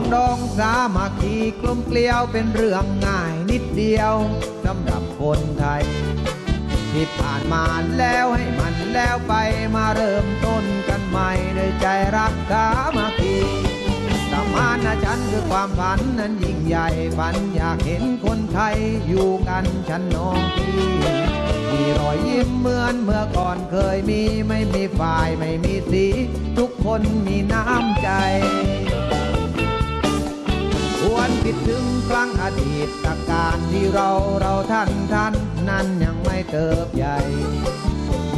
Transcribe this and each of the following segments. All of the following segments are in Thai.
องดองสามัคคีกลมเกลียวเป็นเรื่องง่ายนิดเดียวสำหรับคนไทย ที่ผ่านมาแล้วให้มันแล้วไปมาเริ่มต้นกันใหม่ด้วยใจรักสามัคคีสมานฉันคือความฝันนั้นยิ่งใหญ่ฝันอยากเห็นคนไทยอยู่กันฉันน้องพี่มีรอยยิ้มเหมือนเมื่อก่อนเคยมีไม่มีฝ่ายไม่มีสี ทุกคนมีน้ำใจ คิดถึงครั้งอดีตการที่เราเราท่านท่านนั้นยังไม่เติบใหญ่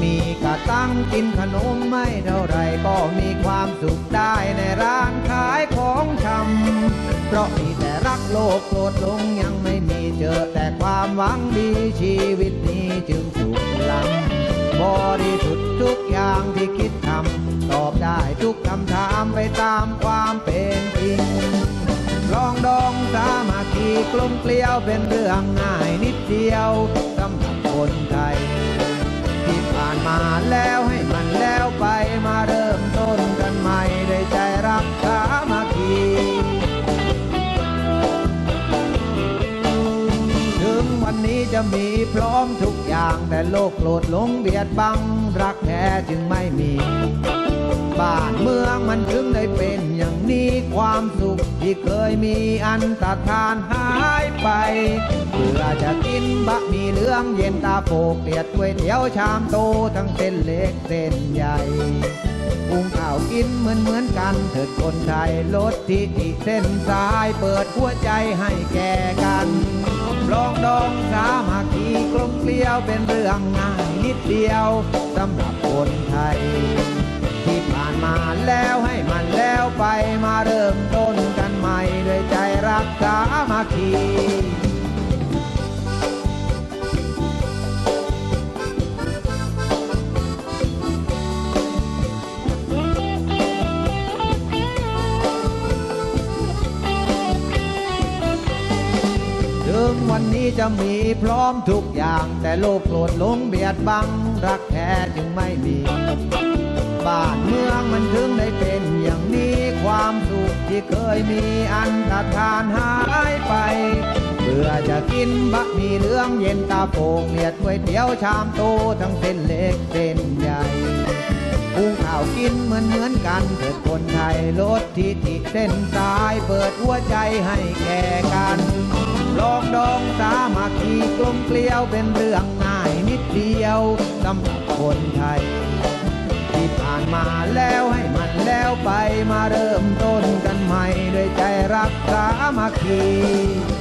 มีกระตั้งกินขนมไม่เท่าไรก็มีความสุขได้ในร้านขายของชำเพราะมีแต่รักโลกโกรธลงยังไม่มีเจอแต่ความหวังดีชีวิตนี้จึงสุขล้ำบริสุทธิ์ทุกอย่างที่คิดทำตอบได้ทุกคำถามไปตามความเป็นจริง กลมเกลียวเป็นเรื่องง่ายนิดเดียวสำหรับคนไทย ที่ผ่านมาแล้วให้มันแล้วไปมาเริ่มต้นกันใหม่ได้ใจรักสามัคคีถึงวันนี้จะมีพร้อมทุกอย่างแต่โลกโกรธหลงเบียดบัง รักแท้จึงไม่มี บ้านเมืองมันถึงได้เป็นอย่างนี้ความสุขที่เคยมีอันตรธานหายไปเพื่อจะกินบะหมี่เหลืองเย็นตาโปกเปียดก๋วยเตี๋ยวชามโตทั้งเส้นเล็กเส้นใหญ่ปรุงข้าวกินเหมือนเหมือนกันเถิดคนไทยลดทิฐิเส้นสายเปิดหัวใจให้แก่กันลองดองสามัคคีกลมเกลียวเป็นเรื่องง่ายนิดเดียวสำหรับคนไทย ที่ผ่านมาแล้วให้มันแล้วไปมาเริ่มต้นกันใหม่ด้วยใจรักสามัคคีึงวันนี้จะมีพร้อมทุกอย่าง แต่โลกโกรธหลงเบียดบัง รักแท้จึงไม่มี บ้านเมืองมันถึงได้เป็นอย่างนี้ความสุขที่เคยมีอันตรธานหายไปเพื่อจะกินบะหมี่เหลืองเย็นตาโปกเลียดก๋วยเตี๋ยวชามโตทั้งเส้นเล็กเส้นใหญ่หุงข้าวกินเหมือนเหมือนกันเถิดคนไทยลดทิฐิเส้นสายเปิดหัวใจให้แก่กันลองดองสามัคคีกลมเกลียวเป็นเรื่องง่ายนิดเดียวสำหรับคนไทย ผ่านมาแล้วให้มันแล้วไปมาเริ่มต้นกันใหม่ด้วยใจรักสามัคคี